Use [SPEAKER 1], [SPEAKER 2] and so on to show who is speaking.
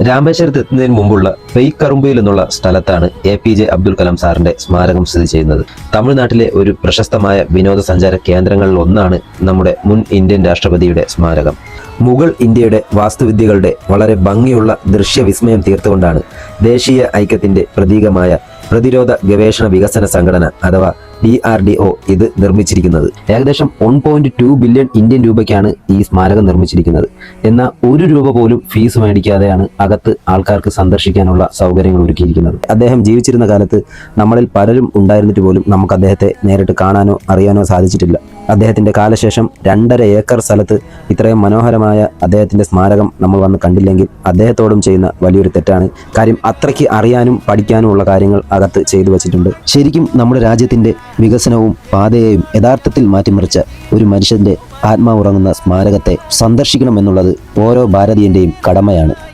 [SPEAKER 1] രാമേശ്വരത്ത് എത്തുന്നതിന് മുമ്പുള്ള പെയ്ക്കറുമ്പയിൽ എന്നുള്ള സ്ഥലത്താണ് A P J Abdul Kalam സാറിന്റെ സ്മാരകം സ്ഥിതി ചെയ്യുന്നത്. തമിഴ്നാട്ടിലെ ഒരു പ്രശസ്തമായ വിനോദസഞ്ചാര കേന്ദ്രങ്ങളിൽ ഒന്നാണ് നമ്മുടെ മുൻ ഇന്ത്യൻ രാഷ്ട്രപതിയുടെ സ്മാരകം. മുഗൾ ഇന്ത്യയുടെ വാസ്തുവിദ്യകളുടെ വളരെ ഭംഗിയുള്ള ദൃശ്യവിസ്മയം തീർത്തുകൊണ്ടാണ് ദേശീയ ഐക്യത്തിന്റെ പ്രതീകമായ പ്രതിരോധ ഗവേഷണ വികസന സംഘടന അഥവാ ഡി ആർ ഡി ഒ ഇത് നിർമ്മിച്ചിരിക്കുന്നത്. ഏകദേശം one point two billion Indian രൂപയ്ക്കാണ് ഈ സ്മാരകം നിർമ്മിച്ചിരിക്കുന്നത്. എന്നാൽ ഒരു രൂപ പോലും ഫീസ് മേടിക്കാതെയാണ് അകത്ത് ആൾക്കാർക്ക് സന്ദർശിക്കാനുള്ള സൗകര്യങ്ങൾ ഒരുക്കിയിരിക്കുന്നത്. അദ്ദേഹം ജീവിച്ചിരുന്ന കാലത്ത് നമ്മളിൽ പലരും ഉണ്ടായിരുന്നിട്ട് പോലും നമുക്ക് അദ്ദേഹത്തെ നേരിട്ട് കാണാനോ അറിയാനോ സാധിച്ചിട്ടില്ല. അദ്ദേഹത്തിന്റെ കാലശേഷം രണ്ടര ഏക്കർ സ്ഥലത്ത് ഇത്രയും മനോഹരമായ അദ്ദേഹത്തിന്റെ സ്മാരകം നമ്മൾ വന്ന് കണ്ടില്ലെങ്കിൽ അദ്ദേഹത്തോടും ചെയ്യുന്ന വലിയൊരു തെറ്റാണ്. കാര്യം അത്രയ്ക്ക് അറിയാനും പഠിക്കാനും ഉള്ള കാര്യങ്ങൾ അകത്ത് ചെയ്തു വച്ചിട്ടുണ്ട്. ശരിക്കും നമ്മുടെ രാജ്യത്തിന്റെ വികസനവും പാതയെയും യഥാർത്ഥത്തിൽ മാറ്റിമറിച്ച ഒരു മനുഷ്യന്റെ ആത്മാവുറങ്ങുന്ന സ്മാരകത്തെ സന്ദർശിക്കണമെന്നുള്ളത് ഓരോ ഭാരതീയന്റെയും കടമയാണ്.